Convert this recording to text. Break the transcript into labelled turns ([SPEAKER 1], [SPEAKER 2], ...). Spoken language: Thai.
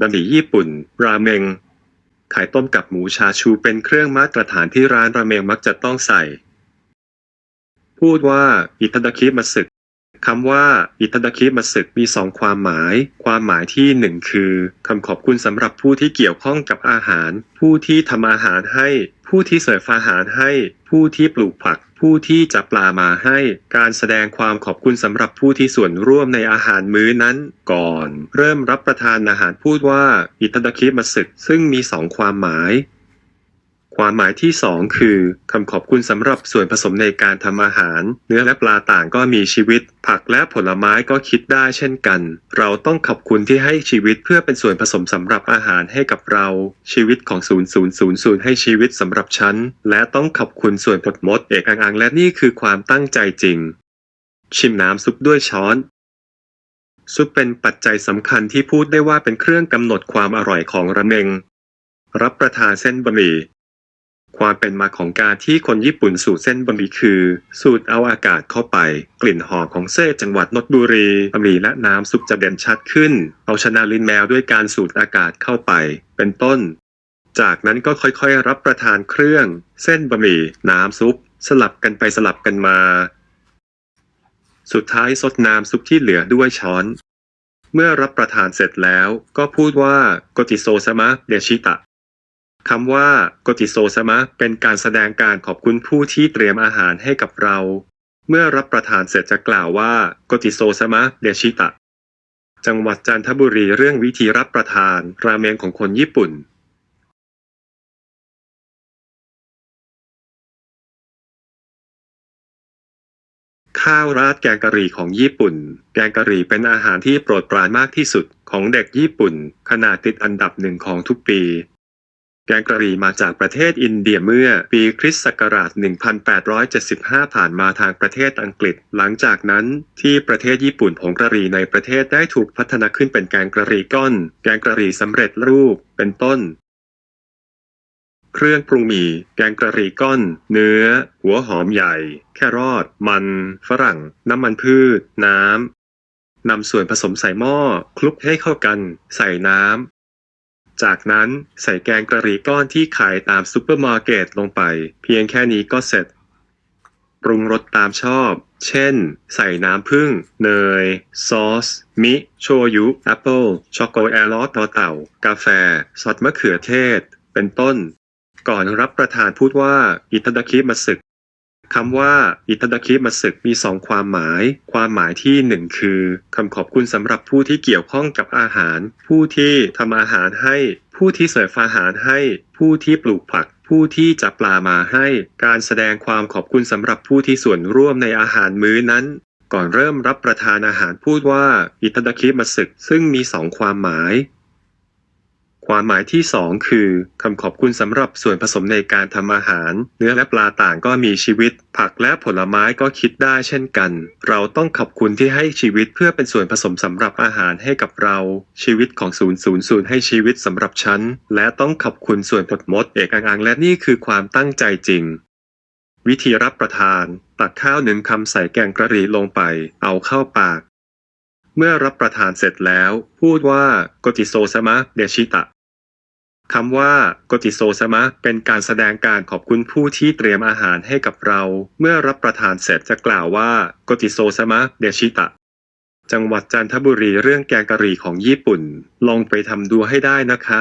[SPEAKER 1] บะหมี่ญี่ปุ่น ราเมง ไข่ต้มกับหมูชาชูเป็นเครื่องมาตรฐานที่ร้านราเมงมักจะต้องใส่ พูดว่าอิตาดาคิมาสึกคำว่าอิตาดาคิมาสึกมีสองความหมาย ความหมายที่หนึ่งคือคำขอบคุณสำหรับผู้ที่เกี่ยวข้องกับอาหาร ผู้ที่ทำอาหารให้ ผู้ที่เสิร์ฟอาหารให้ ผู้ที่ปลูกผัก ผู้ที่จับปลามาให้การแสดงความขอบคุณสำหรับผู้ที่ส่วนร่วมในอาหารมื้อนั้นก่อน เริ่มรับประทานอาหารพูดว่าอิตาดาคิมาสึกซึ่งมีสองความหมาย ความหมายที่สองคือคำขอบคุณสำหรับส่วนผสมในการทำอาหาร เนื้อและปลาต่างก็มีชีวิต ผักและผลไม้ก็คิดได้เช่นกัน เราต้องขอบคุณที่ให้ชีวิตเพื่อเป็นส่วนผสมสำหรับอาหารให้กับเรา ชีวิตของ 0000 ให้ชีวิตสำหรับฉัน และต้องขอบคุณส่วนผลมดเอกอังอังและนี่คือความตั้งใจจริง ชิมน้ำซุปด้วยช้อนซุปเป็นปัจจัยสำคัญที่พูดได้ว่าเป็นเครื่องกำหนดความอร่อยของระเมง รับประทานเส้นบะหมี่ ความเป็นมาของการที่คนญี่ปุ่นสูตรเส้นบะหมี่คือ สูตรเอาอากาศเข้าไป กลิ่นหอมของเส้นจังหวัดนนทบุรีบะหมี่และน้ำซุปจะเด่นชัดขึ้น เอาชนะลิ้นแมวด้วยการสูดอากาศเข้าไป เป็นต้น จากนั้นก็ค่อยๆรับประทานเครื่อง เส้นบะหมี่น้ำซุป สลับกันไปสลับกันมา สุดท้ายซดน้ำซุปที่เหลือด้วยช้อนเมื่อรับประทานเสร็จแล้วก็พูดว่าโกจิโซซามะเดชิตะ คำว่าโกจิโซซามะเป็นการแสดงการขอบคุณผู้ที่เตรียมอาหารให้กับเรา เมื่อรับประทานเสร็จจะกล่าวว่าโกจิโซซามะเดชิตะ จังหวัดจันทบุรีเรื่องวิธีรับประทานราเมงของคนญี่ปุ่นข้าวราดแกงกะหรี่ของญี่ปุ่น แกงกะหรี่เป็นอาหารที่โปรดปรานมากที่สุดของเด็กญี่ปุ่น ขนาดติดอันดับหนึ่งของทุกปี แกงกะหรี่มาจากประเทศอินเดียเมื่อปีคริสต์ศักราช 1875 ผ่านมาทางประเทศอังกฤษ หลังจากนั้นที่ประเทศญี่ปุ่นผงกะหรี่ในประเทศได้ถูกพัฒนาขึ้นเป็นแกงกะหรี่ก้อน แกงกะหรี่สำเร็จรูป เป็นต้น เครื่องปรุงมี แกงกะหรี่ก้อน เนื้อ หัวหอมใหญ่ แครอทมัน ฝรั่ง น้ำมันพืช น้ำนำส่วนผสมใส่หม้อ คลุกให้เข้ากัน ใส่น้ำ จากนั้นใส่แกงกะหรี่ก้อนที่ขายตามซูเปอร์มาร์เก็ตลงไป เพียงแค่นี้ก็เสร็จ ปรุงรสตามชอบ เช่น ใส่น้ำผึ้ง เนย ซอส มิ โชยุ แอปเปิลช็อกโกแลอต่อเต่า กาแฟ ซอสมะเขือเทศ เป็นต้น ก่อนรับประทานพูดว่า อิตาดาคิมาสึก คำว่าอิตาดาคิมาสึกมีสองความหมาย ความหมายที่หนึ่งคือคำขอบคุณสำหรับผู้ที่เกี่ยวข้องกับอาหาร ผู้ที่ทำอาหารให้ ผู้ที่เสิร์ฟอาหารให้ ผู้ที่ปลูกผัก ผู้ที่จับปลามาให้ การแสดงความขอบคุณสำหรับผู้ที่ส่วนร่วมในอาหารมื้อนั้น ก่อนเริ่มรับประทานอาหารพูดว่าอิตาดาคิมาสึกซึ่งมีสองความหมาย ความหมายที่สองคือคำขอบคุณสำหรับส่วนผสมในการทำอาหาร เนื้อและปลาต่างก็มีชีวิต ผักและผลไม้ก็คิดได้เช่นกัน เราต้องขอบคุณที่ให้ชีวิตเพื่อเป็นส่วนผสมสำหรับอาหารให้กับเรา ชีวิตของ 000 ให้ชีวิตสำหรับฉัน และต้องขอบคุณส่วนผลมดเอกอังอังและนี่คือความตั้งใจจริงวิธีรับประทาน ตักข้าวหนึ่งคำใส่แกงกะหรี่ลงไป เอาเข้าปาก เมื่อรับประทานเสร็จแล้ว พูดว่าโกจิโซซามะเดชิตะ คำว่าโกติโซซามะเป็นการแสดงการขอบคุณผู้ที่เตรียมอาหารให้กับเรา เมื่อรับประทานเสร็จจะกล่าวว่าโกติโซซามะเดชิตะ จังหวัดจันทบุรีเรื่องแกงกะหรี่ของญี่ปุ่น ลองไปทำดูให้ได้นะคะ